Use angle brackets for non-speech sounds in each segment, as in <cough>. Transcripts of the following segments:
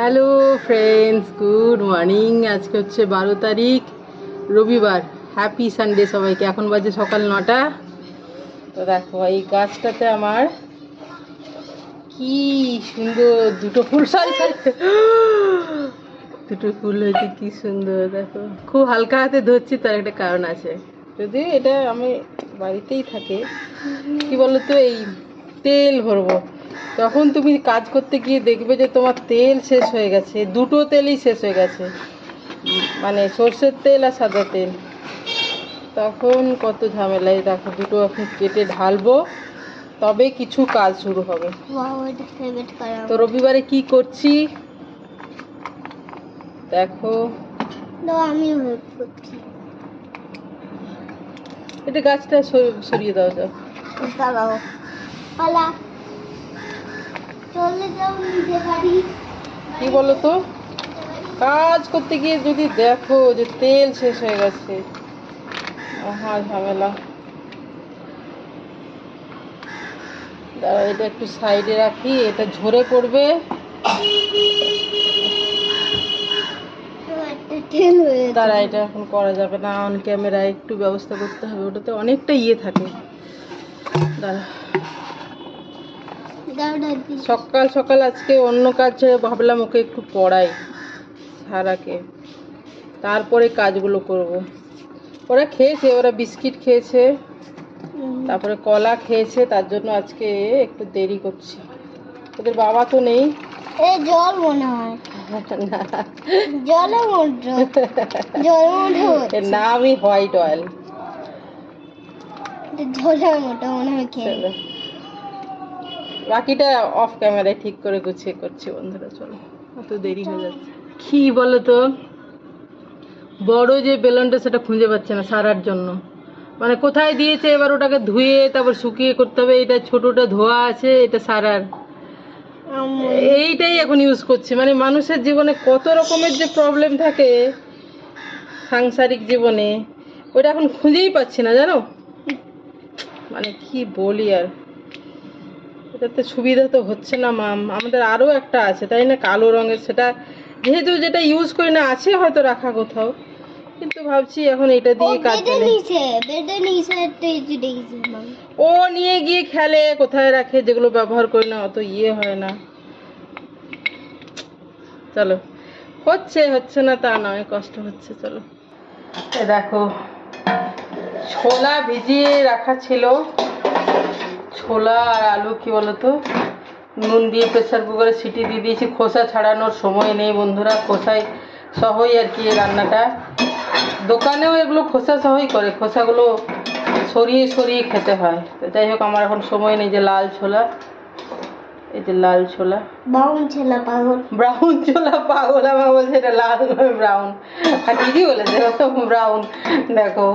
Hello friends good morning আজকে হচ্ছে বারো তারিখ, রবিবার। হ্যাপি সানডে সবাইকে। এখন বাজে সকাল নটা। তো দেখো, এই গাছটাতে আমার কি সুন্দর দুটো ফুল দুটো ফুল হয়েছে, কি সুন্দর। দেখো, খুব হালকা হাতে ধরছি, তার একটা কারণ আছে। যদি এটা আমি বাড়িতেই থাকে, কি বলতো, এই তেল ভরবো। তখন তুমি কাজ করতে গিয়ে দেখবে যে তোমার তেল শেষ হয়ে গেছে দুটো তেলই শেষ হয়ে গেছে। মানে সর্ষের তেল আর সাদা তেল। তখন কত ঝামেলায় দেখো দুটো এখন কেটে ঢালবো তবে কিছু কাজ শুরু হবে। তো রবিবারে কি করছি? দেখো। আমি এটা গাছটা সর- সরিয়ে দাও যাও দাঁড়াও পালা চলে যাও নিজে বাড়ি কি বলো তো? কাজ করতে গিয়ে যদি দেখো যে তেল শেষ হয়ে গেছে মহা ঝামেলা। দাঁড়াও এটা একটু সাইডে রাখি এটা ঝরে পড়বে। তারা এটা এখন করা যাবে না অন ক্যামেরা একটু ব্যবস্থা করতে হবে ওটাতে অনেকটা ইয়ে থাকে। দাঁড়া। সকাল সকাল আজকে অন্য কাজ ছেড়ে ভাবলাম ওকে একটু পড়াই সারাকে। তারপরে কাজগুলো করব। ওরা খেয়েছে ওরা বিস্কিট খেয়েছে তারপরে কলা খেয়েছে তার জন্য আজকে একটু দেরি করছি। ওদের বাবা তো নেই। এ জল মনে হয়। নামই হোয়াইট অয়েল। জলের মনে হয় খেয়ে বাকিটা অফ ক্যামেরায় ঠিক করে গুছিয়ে করছি বন্ধুরা চলো। অত দেরি হয়ে যাচ্ছে। কি বলো তো বড় যে বেলনটা সেটা খুঁজে পাচ্ছে না সারার জন্য। মানে কোথায় দিয়েছে এবার ওটাকে ধুয়ে তারপর শুকিয়ে করতে হবে এটা ছোটটা ধোয়া আছে এটা সারার। এইটাই এখন ইউজ করছি। মানে মানুষের জীবনে কত রকমের যে প্রবলেম থাকে সাংসারিক জীবনে ওটা এখন খুঁজেই পাচ্ছি না জানো? মানে কি বলি আর। এটাতে সুবিধা তো হচ্ছে না মাম আমাদের আরও একটা আছে তাই না? কালো রঙের সেটা। যেহেতু যেটা ইউজ করি না আছে হয়তো রাখা কোথাও। কিন্তু ভাবছি এখন এটা দিয়ে কাজ ও নিয়ে গিয়ে খেলে কোথায় রাখে যেগুলো ব্যবহার করি না অত ইয়ে হয় না। চলো। হচ্ছে হচ্ছে না তা নয় কষ্ট হচ্ছে চলো। দেখো ছোলা ভিজিয়ে রাখা ছিল। ছোলা আর আলু, কি বলতো? নুন দিয়ে প্রেসার কুকারে সিটি দিয়ে দিয়েছি। খোসা ছাড়ানোর সময় নেই বন্ধুরা, খোসায় সহই আর কি রান্নাটা। দোকানেও এগুলো খোসা সহই করে, খোসাগুলো সরিয়ে সরিয়ে খেতে হয়। তো যাই হোক, আমার এখন সময় নেই যে লাল ছোলা। এই যে লাল ছোলা। বাউন ছেলে পাগল। ব্রাউন ছোলা পাগল আমার বলছে এটা লাল ব্রাউন। আর দিদি বলেছে ব্রাউন। দেখো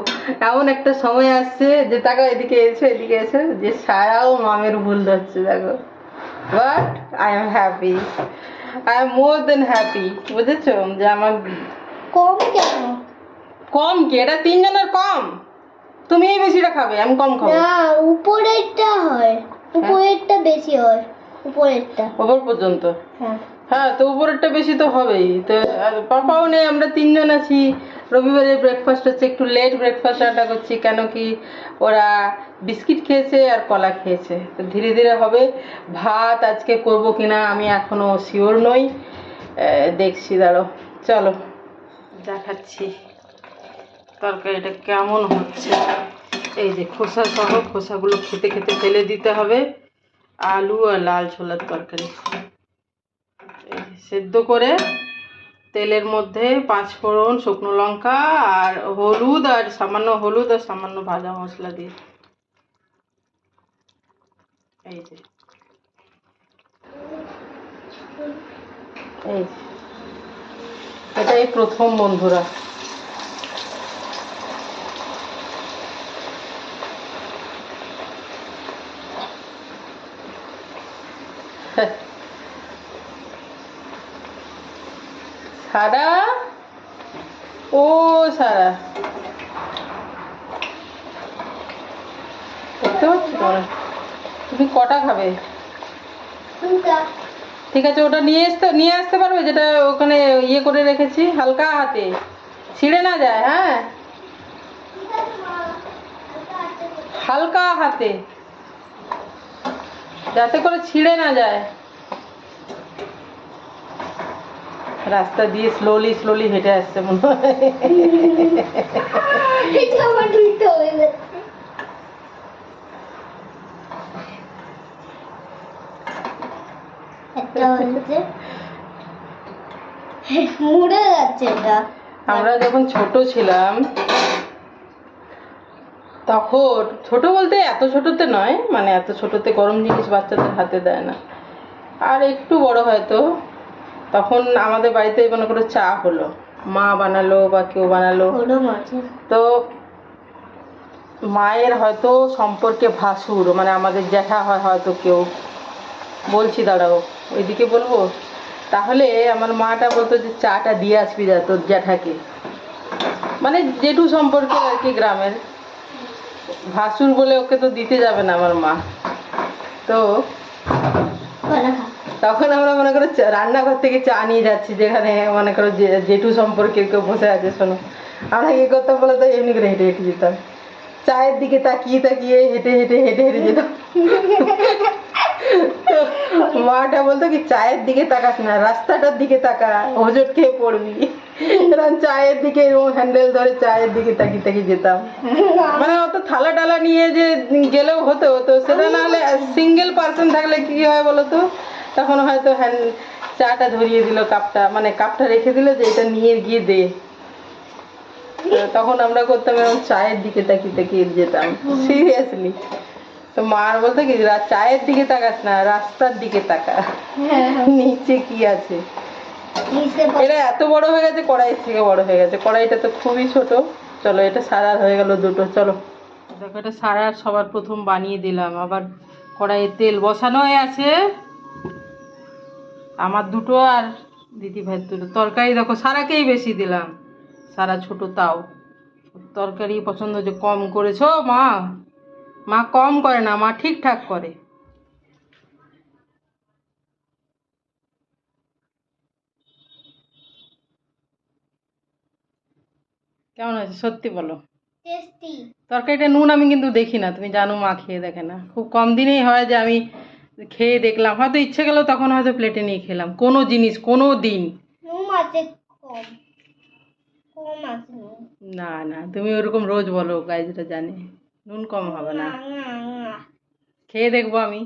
এমন একটা সময় আসছে যে তাকে এদিকে এসে এদিকে এসে যে সারাও মামের ভুল ধরছে দেখো। But I am happy I am more than happy বুঝেছ? যে আমার কম কেন? কম কি? এটা তিনজনের কম? তুমি এই বেশিটা খাবে আমি কম খাব। না উপরেরটা হয় উপরেরটা বেশি হয়। উপরেরটা। ওপর পর্যন্ত? হ্যাঁ। হ্যাঁ তো উপরেরটা বেশি তো হবেই। তো পাপাও নেই আমরা তিনজন আছি। রবিবারে ব্রেকফাস্ট হচ্ছে একটু লেট ব্রেকফাস্ট রান্না করছি কেন কি ওরা বিস্কিট খেয়েছে আর কলা খেয়েছে। তো ধীরে ধীরে হবে ভাত আজকে করব কিনা আমি এখনও শিওর নই। দেখছি দাঁড়ো চলো। দেখাচ্ছি তরকারিটা কেমন হচ্ছে। এই যে খোসা সহ খোসাগুলো খেতে খেতে ফেলে দিতে হবে। আলু আর লাল ছোলার তরকারি। সেদ্ধ করে তেলের মধ্যে পাঁচ ফোড়ন, শুকনো লঙ্কা আর হলুদ আর সামান্য হলুদ আর সামান্য ভাজা মশলা দিয়ে। এই যে। এই। এটাই প্রথম বন্ধুরা। সারা ও সারা পাচ্ছ তোমরা? তুমি কটা খাবে? ঠিক আছে ওটা নিয়ে আসতে নিয়ে আসতে পারবে যেটা ওখানে ইয়ে করে রেখেছি হালকা হাতে। ছিঁড়ে না যায় হ্যাঁ? হালকা হাতে। যাতে করে ছিঁড়ে না যায়। রাস্তা দিয়ে স্লোলি স্লোলি হেঁটে আসছে মনে হয়। আমরা যখন ছোট ছিলাম, তখন ছোট বলতে এত ছোটতে নয় মানে এত ছোটতে গরম জিনিস বাচ্চাদের হাতে দেয় না। আর একটু বড় হয়তো তখন আমাদের বাড়িতে মনে করো চা হলো। মা বানালো বা কেউ বানালো। তো মায়ের হয়তো সম্পর্কে ভাসুর মানে আমাদের জ্যাঠা হয় হয়তো কেউ। বলছি দাঁড়াও ওইদিকে বলব? তাহলে আমার মাটা বলতো যে চাটা দিয়ে আসবি যা তোর জ্যাঠাকে। মানে জেঠু সম্পর্কে আর কি গ্রামের। ভাসুর বলে ওকে তো দিতে যাবে না আমার মা। তো তখন আমরা মনে করো রান্নাঘর থেকে চা নিয়ে যাচ্ছি যেখানে মনে করো জেঠু সম্পর্কে কেউ বসে আছে শোনো। আমরা কি করতাম বলে তো? এমনি করে হেঁটে হেঁটে যেতাম। চায়ের দিকে তাকিয়ে তাকিয়ে হেঁটে হেঁটে হেঁটে হেঁটে যেতাম। মাটা বলতো কি চায়ের দিকে তাকাস না রাস্তাটার দিকে তাকা হোজট খেয়ে পড়বি। এরকম চায়ের দিকে এরকম হ্যান্ডেল ধরে চায়ের দিকে তাকিয়ে তাকিয়ে যেতাম। মানে অত থালা টালা নিয়ে যে গেলেও হতো তো সেটা না হলে সিঙ্গেল পার্সন থাকলে কি হয় বলো তো? তখন হয়তো হ্যান্ড চাটা ধরিয়ে দিল কাপটা মানে কাপটা রেখে দিল যে এটা নিয়ে গিয়ে দে। তখন আমরা করতাম এরকম চায়ের দিকে তাকিয়ে তাকিয়ে যেতাম। সিরিয়াসলি তো মার বলতো কি চায়ের দিকে তাকাস না রাস্তার দিকে তাকা। নিচে কি আছে? এটা এত বড় হয়ে গেছে কড়াই থেকে বড় হয়ে গেছে। কড়াইটা তো খুবই ছোট। চলো এটা সারার হয়ে গেল দুটো। চলো। দেখো এটা সারার সবার প্রথম বানিয়ে দিলাম। আবার কড়াইয়ে তেল বসানো হয়ে আছে। আমার দুটো আর দিদি ভাই দুটো। তরকারি দেখো সারাকেই বেশি দিলাম। সারা ছোট তাও। তরকারি পছন্দ যে কম করেছ মা। মা কম করে না মা ঠিকঠাক করে। কেমন আছে সত্যি বলো। তরকারিটা নুন আমি কিন্তু দেখি না তুমি জানো মা খেয়ে দেখে না। খুব কম দিনেই হয় যে আমি খেয়ে দেখলাম। হয়তো ইচ্ছে গেল তখন হয়তো প্লেটে নিয়ে খেলাম। কোনো জিনিস কোনো দিন। কম। কম আছে নুন। না না তুমি ওরকম রোজ বলো গাইজরা জানে। নুন কম হবে না। খেয়ে দেখব আমি।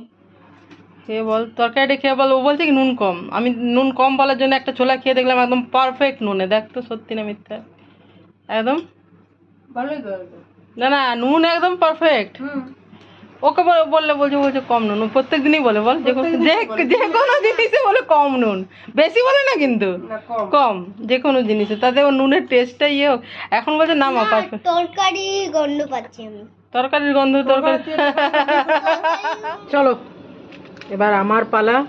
খেয়ে বল তরকারিটা খেয়ে বল। ও বলছে কি নুন কম। আমি নুন কম বলার জন্য একটা ছোলা খেয়ে দেখলাম একদম পারফেক্ট নুনে। দেখ তো সত্যি না মিথ্যা। একদম? ভালোই না না নুন একদম পারফেক্ট ওকে বল- বললে বলছে বলছে কম নুন। ও প্রত্যেক দিনই বলে বল যে কোনো- যে কোনো জিনিসে বলে কম নুন। বেশি বলে না কিন্তু। কম। যে কোনো জিনিসে। তাতে ও নুনের টেস্টটা ইয়ে হোক। এখন বলছে না মা তরকারি গন্ধ পাচ্ছি আমি। তরকারির গন্ধ তরকারি <laughs> চলো এবার আমার পালা।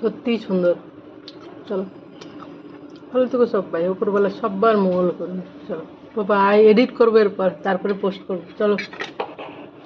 সত্যিই সুন্দর। চলো। ভালো থেকো সব পাই উপরবেলা সববার মঙ্গল করবে। চলো। বাবা এডিট করব এরপর, তারপরে পোস্ট করব। চলো।